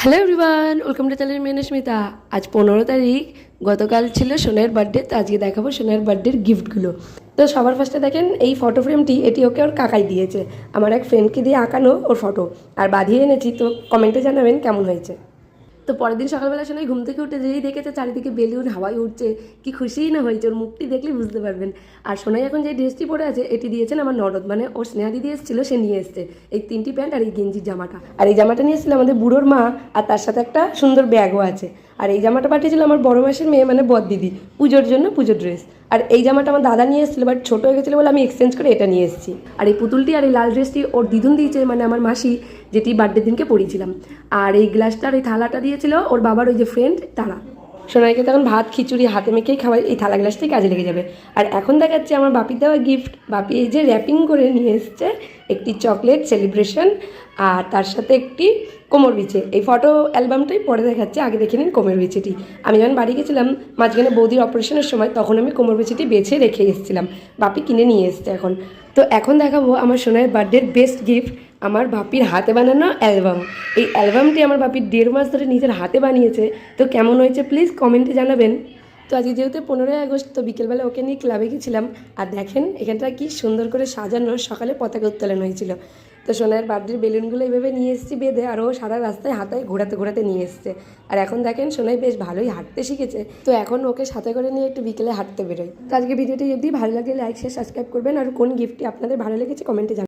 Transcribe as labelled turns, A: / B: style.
A: Hello everyone welcome to channel মেনস্মিতা আজ পনেরো তারিখ, গতকাল ছিল সোনার বার্থডে তো আজকে দেখাবো সোনার বার্থডের গিফটগুলো তো সবার ফার্স্টে দেখেন, এই ফটো ফ্রেমটি এটি ওকে ওর কাকাই দিয়েছে। আমার এক ফ্রেন্ডকে দিয়ে আঁকানো ওর ফটো আর বাঁধিয়ে এনেছি, তো কমেন্টে জানাবেন কেমন হয়েছে। তো পরের দিন সকালবেলা শোনাই ঘুম থেকে উঠে যেই দেখেছে চারিদিকে বেলুন, হাওয়াই উঠছে কি খুশিই না হয়েছে, ওর মুখটি দেখলে বুঝতে পারবেন। আর সোনাই এখন যে ড্রেসটি পরে আছে, এটি দিয়েছেন আমার নরদ মানে ওর স্নেহা দিদি এসেছিল, সে নিয়ে এসছে। এই তিনটি প্যান্ট আর এই গেঞ্জির জামাটা। আর এই জামাটা নিয়ে এসেছিল আমাদের বুড়োর মা, আর তার সাথে একটা সুন্দর ব্যাগও আছে। আর এই জামাটা পাঠিয়েছিল আমার বড় মাসের মেয়ে মানে বদ দিদি। পুজোর জন্য পুজো ড্রেস আর এই জামাটা আমার দাদা নিয়ে এসেছিল বাট ছোটো হয়ে গেছিল বলে আমি এক্সচেঞ্জ করে এটা নিয়ে এসেছি। আর এই পুতুলটি আর এই লাল ড্রেসটি ওর দিদুন দিয়েছে মানে আমার মাসি, যেটি বার্থডে দিনকে পরিয়েছিলাম। আর এই গ্লাসটা আর এই থালাটা দিয়েছিল ওর বাবার ওই যে ফ্রেন্ড তারা। সোনাইকে তখন ভাত, খিচুড়ি হাতে মেখেই খাওয়াই, এই থালা গ্লাসটাই কাজে লেগে যাবে। আর এখন দেখাচ্ছে আমার বাপির দেওয়া গিফট বাপি এই যে র্যাপিং করে নিয়ে এসছে একটি চকলেট সেলিব্রেশন আর তার সাথে একটি কোমর বিছে এই ফটো অ্যালবামটাই পরে দেখাচ্ছে, আগে দেখে নিন কোমর বিছেটি আমি যখন বাড়ি গেছিলাম, মাঝখানে বৌদির অপারেশনের সময়, তখন আমি কোমর বিছেটি বেছে রেখে এসেছিলাম। বাপি কিনে নিয়ে এসছে এখন। তো এখন দেখাবো আমার সোনার বার্থডের বেস্ট গিফট আমার বাপির হাতে বানানো অ্যালবাম এই অ্যালবামটি আমার বাপির দেড় মাস ধরে নিজের হাতে বানিয়েছে। তো কেমন হয়েছে প্লিজ কমেন্টে জানাবেন। তো আজকে যেহেতু পনেরোই আগস্ট, তো বিকেলবেলা ওকে নিয়ে ক্লাবে গেছিলাম। আর দেখেন, এখানটা কি সুন্দর করে সাজানো, সকালে পতাকা উত্তোলন হয়েছিল। তো সোনার বার্থডের বেলুনগুলো এইভাবে নিয়ে এসেছি বেঁধে, আর ও সারা রাস্তায় হাতায় ঘোরাতে ঘোরাতে নিয়ে এসছে। আর এখন দেখেন, সোনাই বেশ ভালোই হাঁটতে শিখেছে। তো এখন ওকে সাথে করে নিয়ে একটু বিকেলে হাঁটতে বেরোয় তো আজকে ভিডিওটি যদি ভালো লাগে লাইক শেয়ার সাবস্ক্রাইব করবেন। আর কোন গিফটটি আপনাদের ভালো লেগেছে কমেন্টে